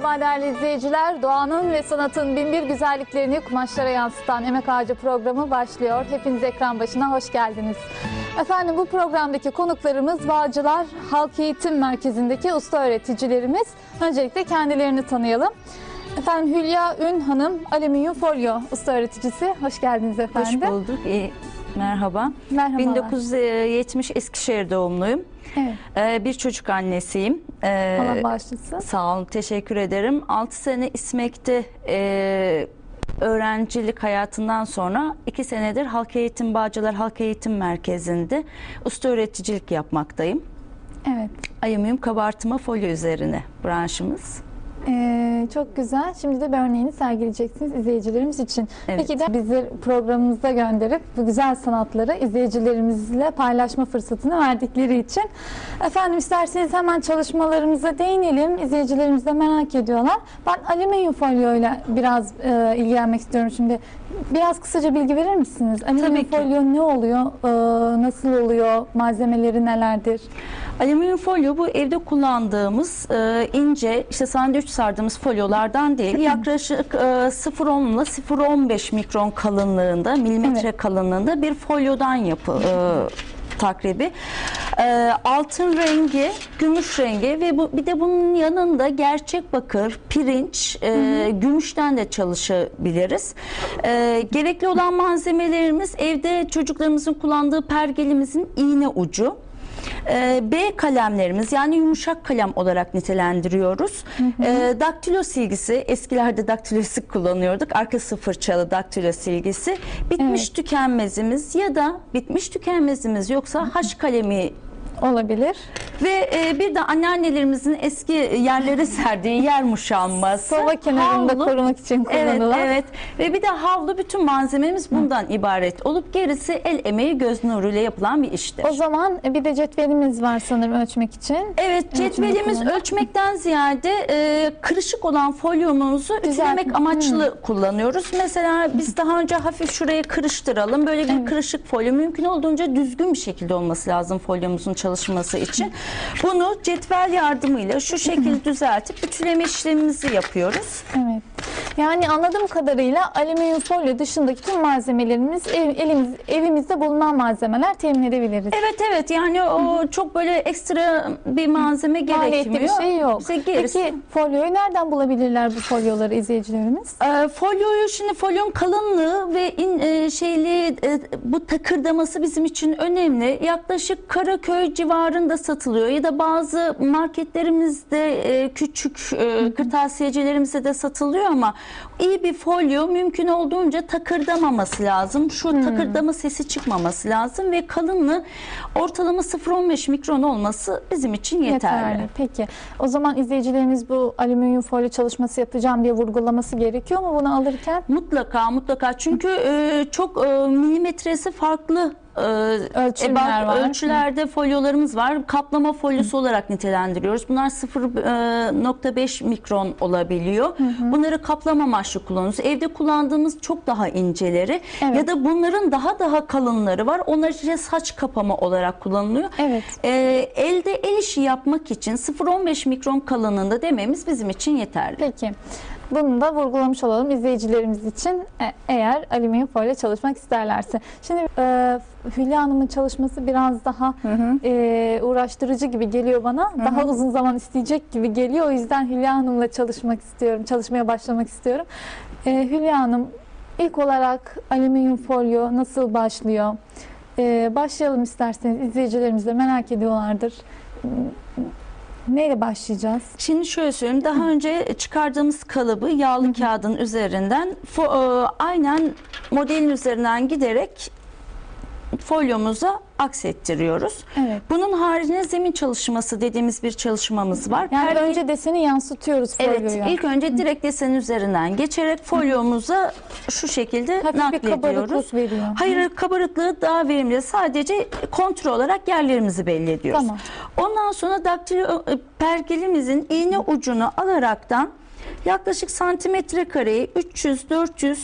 değerli izleyiciler. Doğanın ve sanatın binbir güzelliklerini kumaşlara yansıtan Emek Ağacı programı başlıyor. Hepiniz ekran başına hoş geldiniz. Efendim bu programdaki konuklarımız Bağcılar Halk Eğitim Merkezi'ndeki usta öğreticilerimiz. Öncelikle kendilerini tanıyalım. Efendim Hülya Ün Hanım, alüminyum folyo usta öğreticisi. Hoş geldiniz efendim. Hoş bulduk. İyi, merhaba. Merhabalar. 1970 Eskişehir doğumluyum. Evet, Ee, bir çocuk annesiyim. Ee, Allah bağışlasın. sağ olun, teşekkür ederim. 6 sene İSMEK'te e, öğrencilik hayatından sonra 2 senedir Halk Eğitim Bağcılar Halk Eğitim Merkezi'nde usta öğreticilik yapmaktayım. Evet. Alüminyum kabartma folyo üzerine branşımız. Ee, çok güzel. Şimdi de bir örneğini sergileyeceksiniz izleyicilerimiz için. Evet. Peki de bizi programımıza gönderip bu güzel sanatları izleyicilerimizle paylaşma fırsatını verdikleri için. Efendim isterseniz hemen çalışmalarımıza değinelim. İzleyicilerimiz de merak ediyorlar. Ben alüminyum folyoyla biraz e, ilgilenmek istiyorum şimdi. Biraz kısaca bilgi verir misiniz? Alüminyum ki. folyo ne oluyor? Ee, nasıl oluyor? Malzemeleri nelerdir? Alüminyum folyo bu evde kullandığımız e, ince işte sandviç sardığımız folyolardan değil. Yaklaşık e, 0.10 ile 0.15 mikron kalınlığında, milimetre Evet. kalınlığında bir folyodan yapı e, takribi. E, altın rengi, gümüş rengi ve bu, bir de bunun yanında gerçek bakır, pirinç, e, gümüşten de çalışabiliriz. E, gerekli olan malzemelerimiz evde çocuklarımızın kullandığı pergelimizin iğne ucu. Ee, B kalemlerimiz yani yumuşak kalem olarak nitelendiriyoruz. Ee, daktilo silgisi eskilerde daktilo silgi kullanıyorduk. Arkası fırçalı daktilo silgisi. Bitmiş Evet. tükenmezimiz ya da bitmiş tükenmezimiz yoksa H kalemi Olabilir. Ve e, bir de anneannelerimizin eski yerlere serdiği yer muşanması. Sova kenarında havlu. korumak için Evet, kullanılan. evet. Ve bir de havlu bütün malzememiz bundan ibaret olup gerisi el emeği göz nuruyla yapılan bir iştir. O zaman bir de cetvelimiz var sanırım ölçmek için. Evet cetvelimiz kullanım. ölçmekten ziyade e, kırışık olan folyomuzu Güzel. ütülemek amaçlı kullanıyoruz. Mesela biz daha önce hafif şurayı kırıştıralım. Böyle bir kırışık folyo mümkün olduğunca düzgün bir şekilde olması lazım folyomuzun çalışması için. Bunu cetvel yardımıyla şu şekilde düzeltip ütüleme işlemimizi yapıyoruz. Evet. Yani anladığım kadarıyla alüminyum folyo dışındaki tüm malzemelerimiz ev, elimiz, evimizde bulunan malzemeler temin edebiliriz. Evet evet yani o çok böyle ekstra bir malzeme Maliyetli gerekmiyor. bir şey yok. Gerisi- Peki folyoyu nereden bulabilirler bu folyoları izleyicilerimiz? E, folyoyu şimdi folyonun kalınlığı ve in, e, şeyli e, bu takırdaması bizim için önemli. Yaklaşık Karaköy civarında satılıyor ya da bazı marketlerimizde e, küçük e, kırtasiyecilerimizde de satılıyor ama iyi bir folyo mümkün olduğunca takırdamaması lazım. Şu takırdama sesi çıkmaması lazım ve kalınlığı ortalama 0.15 mikron olması bizim için yeterli. Peki. O zaman izleyicilerimiz bu alüminyum folyo çalışması yapacağım diye vurgulaması gerekiyor mu bunu alırken? Mutlaka mutlaka çünkü e, çok e, milimetresi farklı e, Ölçümler var. Ölçülerde folyolarımız var. Kaplama folyosu olarak nitelendiriyoruz. Bunlar 0.5 mikron olabiliyor. Bunları kaplama amaçlı kullanıyoruz. Evde kullandığımız çok daha inceleri Evet. ya da bunların daha daha kalınları var. Onlar işte saç kapama olarak kullanılıyor. Evet. E, elde el işi yapmak için 0.15 mikron kalınlığında dememiz bizim için yeterli. Peki. Bunu da vurgulamış olalım izleyicilerimiz için e- eğer alüminyum folyo çalışmak isterlerse. Şimdi e, Hülya Hanım'ın çalışması biraz daha e, uğraştırıcı gibi geliyor bana. Daha uzun zaman isteyecek gibi geliyor. O yüzden Hülya Hanım'la çalışmak istiyorum. Çalışmaya başlamak istiyorum. E, Hülya Hanım ilk olarak alüminyum folyo nasıl başlıyor? E, başlayalım isterseniz. İzleyicilerimiz de merak ediyorlardır. Neyle başlayacağız? Şimdi şöyle söyleyeyim. Daha önce çıkardığımız kalıbı yağlı kağıdın üzerinden e, aynen modelin üzerinden giderek folyomuza aksettiriyoruz. Evet. Bunun haricinde zemin çalışması dediğimiz bir çalışmamız var. Yani Perge- önce deseni yansıtıyoruz folyoya. Evet, ilk önce direkt desen üzerinden geçerek folyomuza şu şekilde Hafif bir naklediyoruz. veriyor. Hayır, kabarıklığı daha verimli. Sadece kontrol olarak yerlerimizi belli ediyoruz. Tamam. Ondan sonra daktilo pergelimizin iğne ucunu alaraktan yaklaşık santimetre kareyi 300-400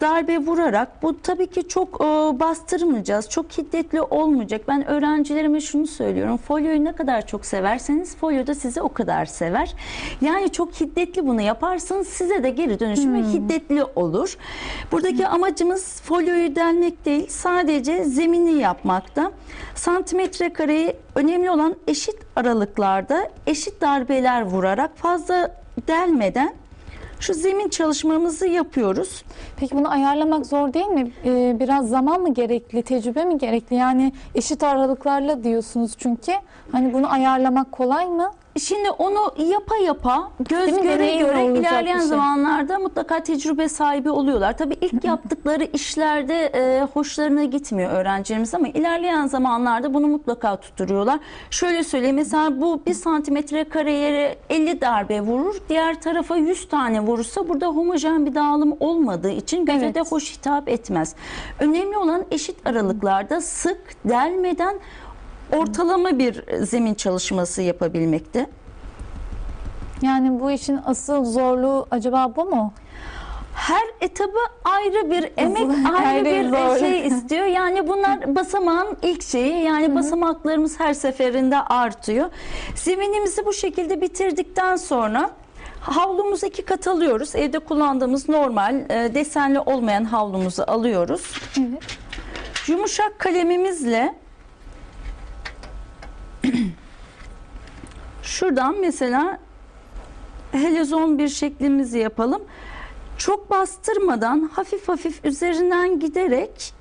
darbe vurarak bu tabii ki çok e, bastırmayacağız. Çok hiddetli olmayacak. Ben öğrencilerime şunu söylüyorum. Folyoyu ne kadar çok severseniz folyo da sizi o kadar sever. Yani çok hiddetli bunu yaparsanız size de geri dönüşümü hiddetli olur. Buradaki amacımız folyoyu delmek değil. Sadece zemini yapmakta. Santimetre kareyi önemli olan eşit aralıklarda eşit darbeler vurarak fazla delmeden şu zemin çalışmamızı yapıyoruz. Peki bunu ayarlamak zor değil mi? Ee, biraz zaman mı gerekli, tecrübe mi gerekli? Yani eşit aralıklarla diyorsunuz çünkü. Hani bunu ayarlamak kolay mı? Şimdi onu yapa yapa göz Değil mi? göre Deneyimle göre olacak ilerleyen bir şey. zamanlarda mutlaka tecrübe sahibi oluyorlar. Tabii ilk yaptıkları işlerde e, hoşlarına gitmiyor öğrencilerimiz ama ilerleyen zamanlarda bunu mutlaka tutturuyorlar. Şöyle söyleyeyim mesela bu bir santimetre kare yere 50 darbe vurur. Diğer tarafa 100 tane vurursa burada homojen bir dağılım olmadığı için göze Evet. de hoş hitap etmez. Önemli olan eşit aralıklarda sık delmeden ortalama bir zemin çalışması yapabilmekte. Yani bu işin asıl zorluğu acaba bu mu? Her etabı ayrı bir emek, Ayrı bir zor. şey istiyor. Yani bunlar basamağın ilk şeyi. Yani basamaklarımız her seferinde artıyor. Zeminimizi bu şekilde bitirdikten sonra havlumuzu iki kat alıyoruz. Evde kullandığımız normal e, desenli olmayan havlumuzu alıyoruz. Evet. Yumuşak kalemimizle şuradan mesela helezon bir şeklimizi yapalım. Çok bastırmadan hafif hafif üzerinden giderek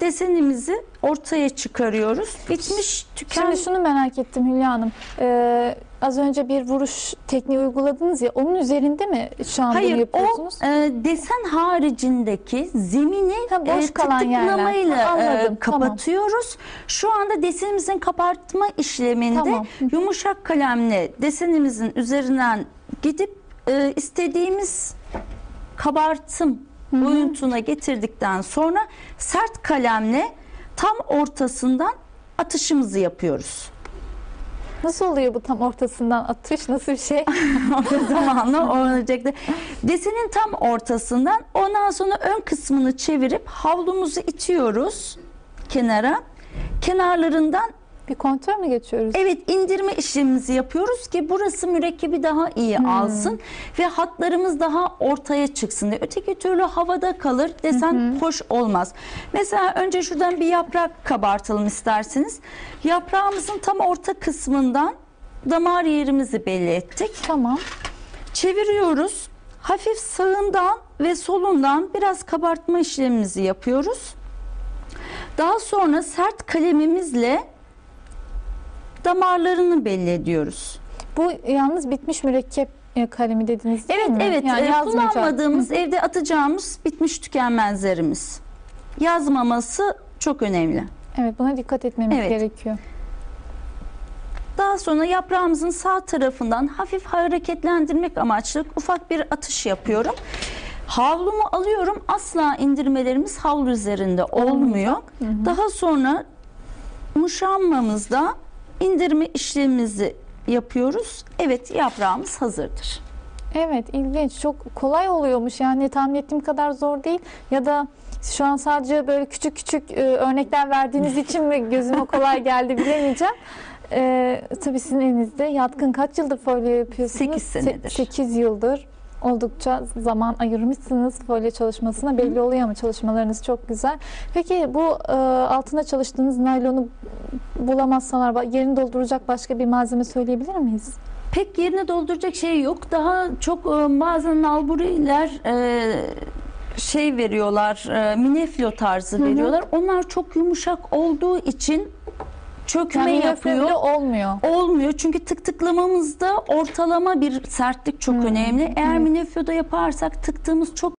desenimizi ortaya çıkarıyoruz. Bitmiş tüken Şimdi şunu merak ettim Hülya Hanım. Ee, az önce bir vuruş tekniği uyguladınız ya onun üzerinde mi şu an bunu Hayır o yapıyorsunuz? e, desen haricindeki zemini Ha, boş e, kalan tıklamayla e, anladım, tamam. kapatıyoruz. Şu anda desenimizin kabartma işleminde Tamam. yumuşak kalemle desenimizin üzerinden gidip e, istediğimiz kabartım boyutuna getirdikten sonra sert kalemle tam ortasından atışımızı yapıyoruz. Nasıl oluyor bu tam ortasından atış? Nasıl bir şey? zamanla olacaktı. Desenin tam ortasından ondan sonra ön kısmını çevirip havlumuzu itiyoruz kenara. Kenarlarından bir kontrol mü geçiyoruz? evet indirme işlemimizi yapıyoruz ki burası mürekkebi daha iyi alsın ve hatlarımız daha ortaya çıksın diye. Öteki türlü havada kalır desen hoş olmaz. Mesela önce şuradan bir yaprak kabartalım isterseniz. Yaprağımızın tam orta kısmından damar yerimizi belli ettik. Tamam. Çeviriyoruz. Hafif sağından ve solundan biraz kabartma işlemimizi yapıyoruz. Daha sonra sert kalemimizle damarlarını belli ediyoruz. Bu yalnız bitmiş mürekkep e, kalemi dediniz değil Evet mi? evet Yani e, kullanmadığımız evde atacağımız bitmiş tükenmezlerimiz. Yazmaması çok önemli. Evet buna dikkat etmemiz Evet. gerekiyor. Daha sonra yaprağımızın sağ tarafından hafif hareketlendirmek amaçlı ufak bir atış yapıyorum. Havlumu alıyorum. Asla indirmelerimiz havlu üzerinde olmuyor. Daha sonra muşambamızda indirme işlemimizi yapıyoruz. Evet yaprağımız hazırdır. Evet ilginç. Çok kolay oluyormuş. Yani tahmin ettiğim kadar zor değil. Ya da şu an sadece böyle küçük küçük e, örnekler verdiğiniz için mi gözüme kolay geldi bilemeyeceğim. E, tabii sizin elinizde yatkın kaç yıldır folyo yapıyorsunuz? Sekiz senedir. 8 yıldır. Oldukça zaman ayırmışsınız folyo çalışmasına. Belli oluyor ama çalışmalarınız çok güzel. Peki bu e, altında çalıştığınız naylonu bulamazsalar yerini dolduracak başka bir malzeme söyleyebilir miyiz? Pek yerine dolduracak şey yok. Daha çok e, bazen nalburiler e, şey veriyorlar, e, mineflo tarzı veriyorlar. Onlar çok yumuşak olduğu için çökme Yani yapıyor. olmuyor. Olmuyor çünkü tık tıklamamızda ortalama bir sertlik çok önemli. Eğer minefloda yaparsak tıktığımız çok